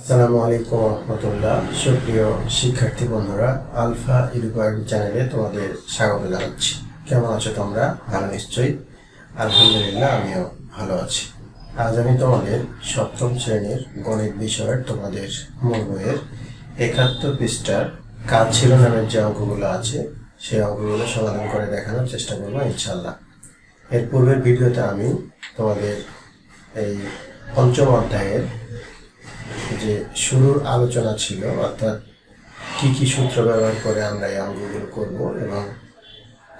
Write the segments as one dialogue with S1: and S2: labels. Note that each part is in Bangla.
S1: আসসালামু আলাইকুম রহমতুল্লাহ। সুপ্রিয় শিক্ষার্থী বন্ধুরা, আলফা ইডুকার্ড চ্যানেলে তোমাদের স্বাগত জানাচ্ছি। কেমন আছো তোমরা? ভালো নিশ্চয়ই? আলহামদুলিল্লাহ, আমিও ভালো আছি। আজ আমি তোমাদের সপ্তম শ্রেণির গণিত বিষয়ের তোমাদের মূল বইয়ের একাত্তর পৃষ্ঠার কাজ ছিল নামের যে অঙ্কগুলো আছে, সেই অঙ্কগুলো সমাধান করে দেখানোর চেষ্টা করব ইনশাল্লাহ এর পূর্বের ভিডিওতে আমি তোমাদের এই পঞ্চম অধ্যায়ের যে শুরুর আলোচনা ছিল, অর্থাৎ কি কি সূত্র ব্যবহার করে আমরা এই অঙ্কগুলো করব এবং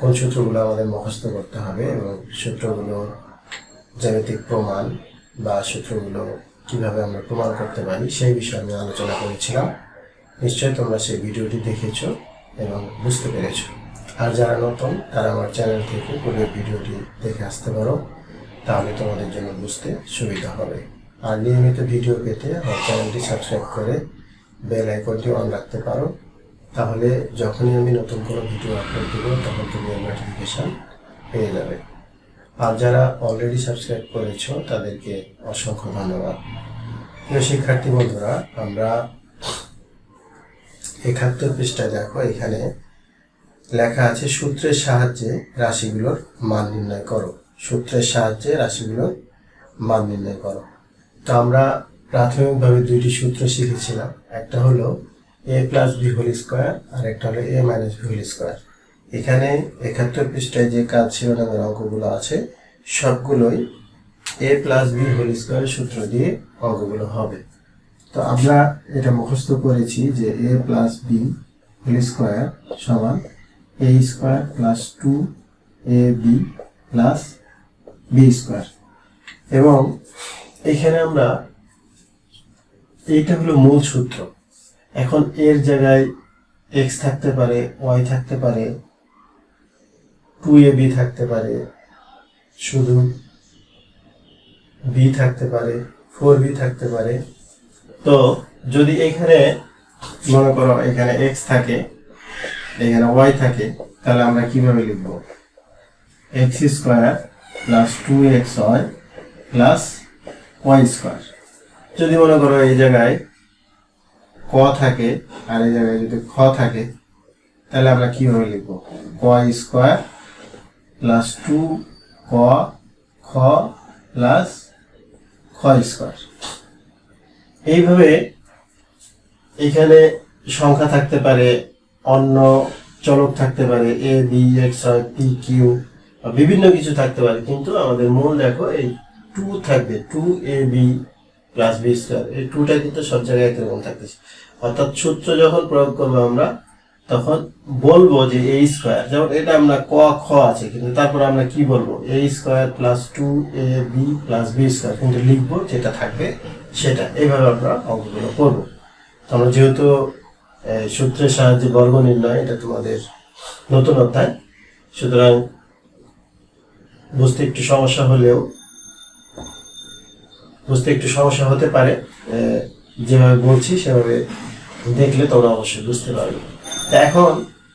S1: কোন সূত্রগুলো আমাদের মুখস্থ করতে হবে এবং সূত্রগুলো জ্যামিতিক প্রমাণ বা সূত্রগুলো কীভাবে আমরা প্রমাণ করতে পারি, সেই বিষয়ে আমি আলোচনা করেছিলাম। নিশ্চয়ই তোমরা সেই ভিডিওটি দেখেছ এবং বুঝতে পেরেছ। আর যারা নতুন, তারা আমার চ্যানেল থেকে পূর্বের ভিডিওটি দেখে আসতে পারো, তাহলে তোমাদের জন্য বুঝতে সুবিধা হবে। আর নিয়মিত ভিডিও পেতে আমার চ্যানেলটি সাবস্ক্রাইব করে বেল আইকনটি অন রাখতে পারো। তাহলে যখনই আমি নতুন কোনো ভিডিও আপলোড দেবো, তখন তুমি নোটিফিকেশান পেয়ে যাবে। আর যারা অলরেডি সাবস্ক্রাইব করেছ, তাদেরকে অসংখ্য ধন্যবাদ। প্রিয় শিক্ষার্থী বন্ধুরা, আমরা একাত্তর পৃষ্ঠায় দেখো, এখানে লেখা আছে, সূত্রের সাহায্যে রাশিগুলোর মান নির্ণয় করো। সূত্রের সাহায্যে রাশিগুলোর মান নির্ণয় করো। তো আমরা প্রাথমিকভাবে দুইটি সূত্র শিখেছিলাম। একটা হলো A plus B whole square আর একটা হলো A minus B whole square এখানে একাত্তর পৃষ্ঠায় যে কাজ ছিল নামের অঙ্কগুলো আছে, সবগুলোই এ প্লাস বি হোল স্কোয়ারের সূত্র দিয়ে অঙ্কগুলো হবে। তো আমরা এটা মুখস্থ করেছি যে A plus B whole square সমান A square plus two A B plus B square এবং এখানে আমরা, এইটা হলো মূল সূত্র। এখন এর জায়গায় এক্স থাকতে পারে ওয়াই থাকতে পারে টু এ বি থাকতে পারে, শুধু বি থাকতে পারে ফোর বি থাকতে পারে। তো যদি এখানে, মনে করো এখানে এক্স থাকে, এখানে ওয়াই থাকে, তাহলে আমরা কীভাবে লিখব? X square plus two X Y plus Y square. যদি মনে করো এই জায়গায় ক থাকে আর এই জায়গায় যদি খ থাকে, তাহলে আমরা কীভাবে লিখব? ক স্কোয়ার প্লাস টু ক, খ প্লাস খ স্কোয়ার। এইভাবে এখানে সংখ্যা থাকতে পারে, অন্য চলক থাকতে পারে A B X P Q বিভিন্ন কিছু থাকতে পারে, কিন্তু আমাদের মূল দেখো এই টু থাকবে two A B plus B square এই টুটা কিন্তু সব জায়গায় একরকম থাকতেছে। অর্থাৎ সূত্র যখন প্রয়োগ করব আমরা, তখন বলব যে এ স্কোয়ার যেমন এটা আমরা ক, খ আছে, কিন্তু তারপর আমরা কি বলব? A square plus two A B plus B square কিন্তু লিখব যেটা থাকবে সেটা। এইভাবে আমরা অঙ্কগুলো করব। আমরা যেহেতু সূত্রের সাহায্যে বর্গ নির্ণয়, এটা তোমাদের নতুন অধ্যায়, সুতরাং বুঝতে একটু সমস্যা হলেও বুঝতে একটু সমস্যা হতে পারে যেভাবে বলছি সেভাবে দেখলে তোমরা অবশ্যই বুঝতে পারবে। এখন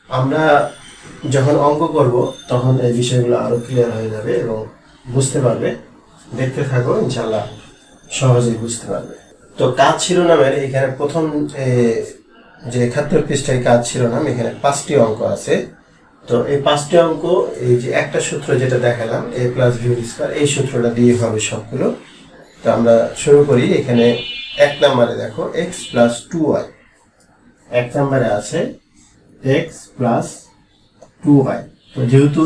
S1: আমরা যখন অঙ্ক করব, তখন এই বিষয়গুলো আরও ক্লিয়ার হয়ে যাবে এবং বুঝতে পারবে, দেখতে থাকো ইনশাল্লাহ সহজেই বুঝতে পারবে। তো কাজ শিরোনামের এখানে প্রথম যে একাত্তর পৃষ্ঠায় কাজ শিরোনাম এখানে পাঁচটি অঙ্ক আছে। তো এই পাঁচটি অঙ্ক, এই যে একটা সূত্র যেটা দেখালাম এ প্লাস বি স্কোয়ার এই সূত্রটা দিয়ে হবে সবগুলো। তো আমরা শুরু করি এখানে এক নম্বরে দেখো এক্স প্লাস টু ওয়াই এক নম্বরে আছে এক্স প্লাস টু ওয়াই তো যেহেতু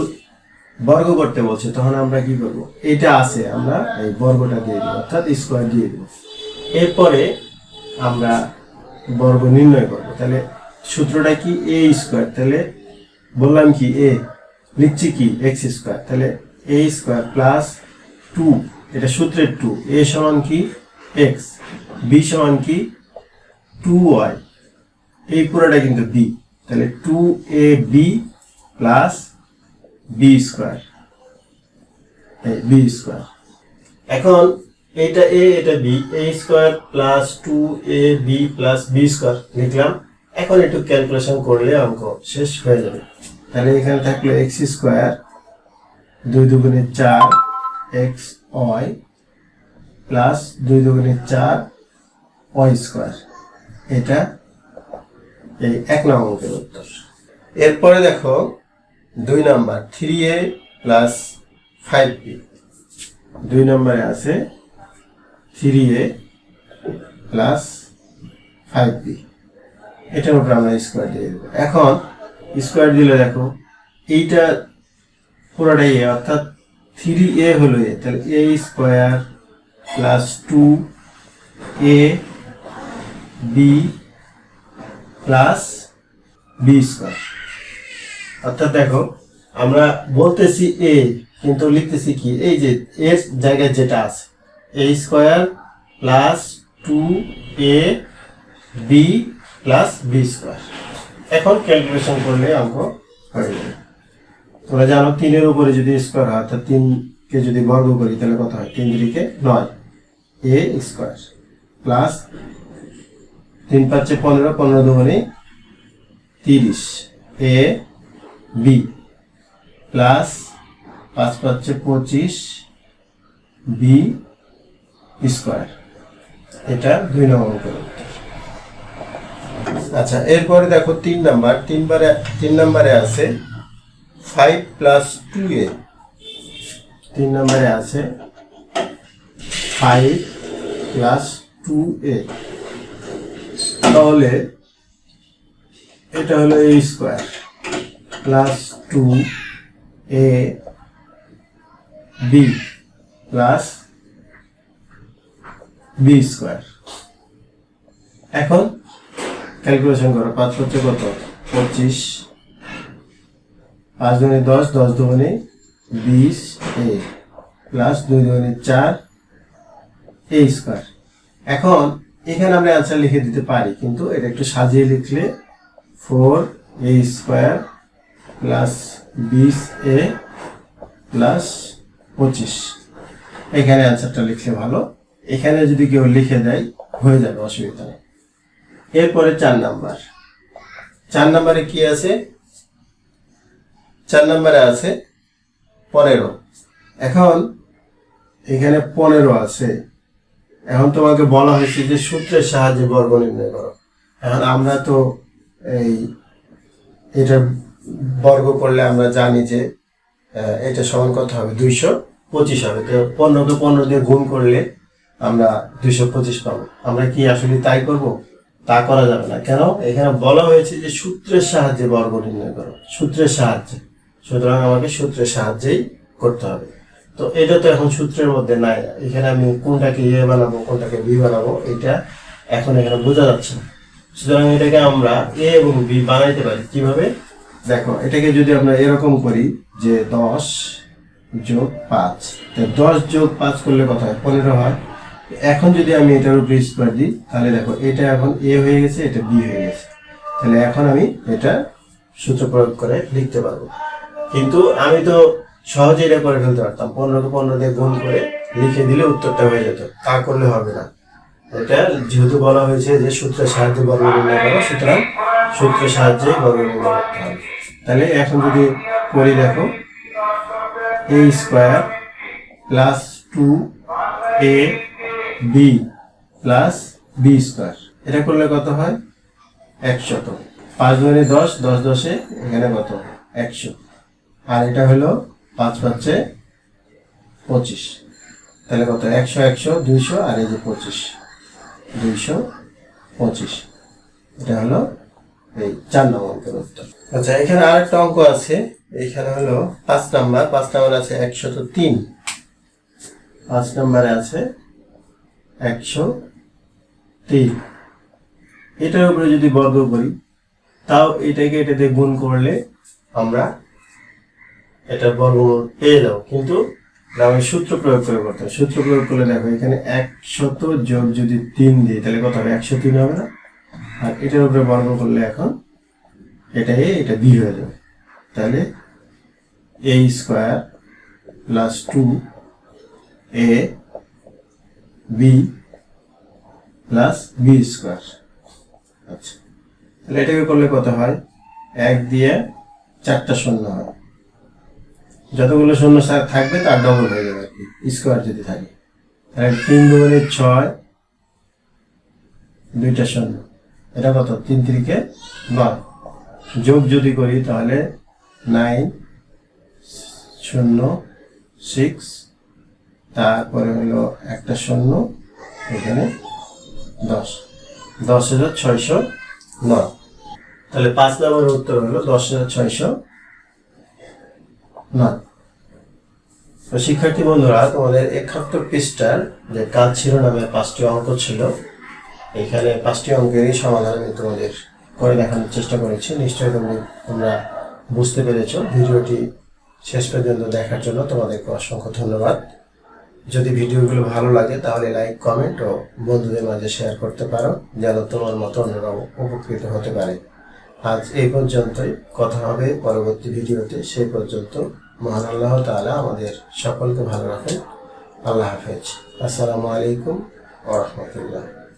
S1: বর্গ করতে বলছে, তখন আমরা কি করব? এটা আছে, আমরা এই বর্গটা দিয়ে দিব, অর্থাৎ স্কোয়ার দিয়ে দিব। এরপরে আমরা বর্গ নির্ণয় করব। তাহলে সূত্রটা কি? এ স্কোয়ার তাহলে বললাম কি এ লিখছি কি এক্স স্কোয়ার তাহলে এ স্কোয়ার প্লাস টু এটা সূত্রের টু এ সমান কি? এক্স বি সমান কি? টু ওয়াই এই পুরোটা কিন্তু বি তাহলে two A B plus B square B square এখন এটা এ এটা B A square plus two A B plus B square লিখলাম। এখন একটু ক্যালকুলেশন করলে অঙ্ক শেষ হয়ে যাবে। তাহলে এখানে থাকল এক্স স্কোয়ার দুই দুগুণে চার এক্স ওয়াই প্লাস দুই দুগুণে চার ওয়াই স্কোয়ার। এটা এই এক নম্বর অঙ্কের উত্তর। এরপরে দেখো, দুই number three A plus five B দুই নম্বরে আছে three A plus five B এটার উপর আমরা স্কোয়ার দিয়ে দেবো। এখন স্কোয়ার দিলে দেখো, এইটা পুরোটাই অর্থাৎ থ্রি এ হলো এ, তাহলে A square plus two A B plus B square. অর্থাৎ দেখো, আমরা বলতেছি এ, কিন্তু লিখতেছি কি? এই যে এর জায়গায় যেটা আছে, A square plus two A B plus B square. এখন ক্যালকুলেশন করলে অঙ্ক হয়ে তোমরা জানো তিনের উপরে যদি স্কোয়ার হয় অর্থাৎ তিনকে যদি বর্গ করি, তাহলে কত হয়? তিন দিকে নয়। এ স্কোয়ার প্লাস তিন পাঁচে পনেরো পনেরো দুগুণে তিরিশ। এ বি প্লাস পাঁচ পাঁচে পঁচিশ বি স্কোয়ার এটা দুই নম্বর উত্তর। আচ্ছা এরপরে দেখো তিন নাম্বার। তিনবারে তিন নাম্বারে আছে ফাইভ প্লাস টু এ তিন নম্বরে আছে ফাইভ প্লাস টু এ তাহলে এটা হলো A square plus two A B plus B square এখন ক্যালকুলেশন করো, পাঁচ হচ্ছে কত? পঁচিশ। পাঁচ দুগুণে দশ দশ দুগুণে বিশ, এ প্লাস দুই দুগুণে চার, এ স্কোয়ার এখন এখানে আমরা অ্যান্সার লিখে দিতে পারি, কিন্তু এটা একটু সাজিয়ে লিখলে ফোর এ স্কোয়ার প্লাস বিশ এ প্লাস পঁচিশ। এখানে অ্যান্সারটা লিখলে ভালো। এখানে যদি কেউ লিখে দেয়, হয়ে যাবে, অসুবিধা নেই। এরপরে চার নাম্বার চার নাম্বারে কি আছে? চার নাম্বারে আছে পনেরো। এখন এখানে পনেরো আছে। এখন তোমাকে বলা হয়েছে যে সূত্রের সাহায্যে বর্গ নির্ণয় করো। এখন আমরা তো এই এটা বর্গ করলে আমরা জানি যে এটা সমান কত হবে? দুইশো পঁচিশ হবে। তো পনেরোকে পনেরো দিয়ে গুণ করলে আমরা দুইশো পঁচিশ পাবো। আমরা কি আসলে তাই করব? তা করা যাবে না। কেন? এখানে বলা হয়েছে যে সূত্রের সাহায্যে বর্গ নির্ণয় করো। সূত্রের সাহায্যে। সুতরাং আমাকে সূত্রের সাহায্যেই করতে হবে। তো এটা তো এখন সূত্রের মধ্যে নাই। এখানে আমি কোনটাকে এ বানাবো, কোনটাকে বি বানাবো, এটা এখন এখানে বোঝা যাচ্ছে না। সুতরাং এটাকে আমরা এ এবং বি বানাইতে পারি। কীভাবে? দেখো, এটাকে যদি আমরা এরকম করি যে দশ যোগ পাঁচ। দশ যোগ পাঁচ করলে কত হয়? পনেরো হয়। এখন যদি আমি এটার উপরে স্কোয়ার দিই, তাহলে দেখো, এটা এখন এ হয়ে গেছে, এটা বি হয়ে গেছে। তাহলে এখন আমি এটা সূত্র প্রয়োগ করে লিখতে পারব। কিন্তু আমি তো সহজে এটা করে ফেলতে পারতাম। পনেরোকে পনেরো দিয়ে গুণ করে লিখে দিলে উত্তরটা হয়ে যেত। তা করলে হবে না। এটা যেহেতু বলা হয়েছে যে সূত্রের সাহায্যে বর্গ নির্ণয় করো সুতরাং সূত্রের সাহায্যে বর্গ করতে হবে। তাহলে এখন যদি করি দেখো A square plus two A B plus B square এটা করলে কত হয়? একশত পাঁচ দুগুণে দশ দশ দশে এখানে কত? একশো আর এটা হলো পাঁচ পাঁচে পঁচিশ। তাহলে কত? একশো একশো, দুইশো আর এই যে পঁচিশ। দুইশো, পঁচিশ। এটা হলো এই চার নম্বর অঙ্কের উত্তর। আচ্ছা এখানে আরেকটা অঙ্ক আছে। এইখানে হলো পাঁচ নাম্বার। পাঁচ নাম্বার আছে একশত তিন। পাঁচ নাম্বারে আছে একশো তিন। এটার উপরে যদি বর্গ করি, তাও এটাকে এটাতে গুণ করলে আমরা এটা বর্গমূল পেয়ে যাব কিন্তু আমি সূত্র প্রয়োগ করে করতে। সূত্র প্রয়োগ করলে দেখো, এখানে একশত যোগ যদি তিন দিই, তাহলে কত হবে? একশো তিন হবে না? আর এটার উপরে বর্গ করলে এখন এটা এ, এটা বি হয়ে যাবে। তাহলে A square plus two A B plus B square. আচ্ছা। তাহলে এটাকে করলে কত হয়? এক দিয়ে চারটা শূন্য হয়। যতগুলো শূন্য সা- থাকবে, তার ডবল হয়ে যাবে। আর কি স্কোয়ার যদি থাকে। তাহলে তিন দুগুণে ছয়, দুইটা শূন্য এটা কত? তিন তিরিকে নয় যোগ যদি করি, তাহলে নাইন শূন্য সিক্স তারপরে হলো একটা শূন্য এখানে দশ। দশ হাজার ছয়শো নয়। তাহলে পাঁচ নম্বরের উত্তর হলো দশ হাজার ছয়শো তো শিক্ষার্থী বন্ধুরা, তোমাদের একাত্তর পৃষ্ঠার যে কাজ ছিল নামে পাঁচটি অঙ্ক ছিল, এখানে পাঁচটি অঙ্কেরই সমাধান আমি তোমাদের করে দেখানোর চেষ্টা করেছি। নিশ্চয়ই তুমি তোমরা বুঝতে পেরেছ। ভিডিওটি শেষ পর্যন্ত দেখার জন্য তোমাদেরকে অসংখ্য ধন্যবাদ। যদি ভিডিওগুলো ভালো লাগে, তাহলে লাইক, কমেন্ট ও বন্ধুদের মাঝে শেয়ার করতে পারো, যেন তোমার মতো অন্যরাও উপকৃত হতে পারে। আজ এই পর্যন্তই। কথা হবে পরবর্তী ভিডিওতে। সেই পর্যন্ত মহান আল্লাহ তালা আমাদের সকলকে ভালো রাখেন। আল্লাহ হাফেজ। আসসালামু আলাইকুম ওয়া রাহমাতুল্লাহ।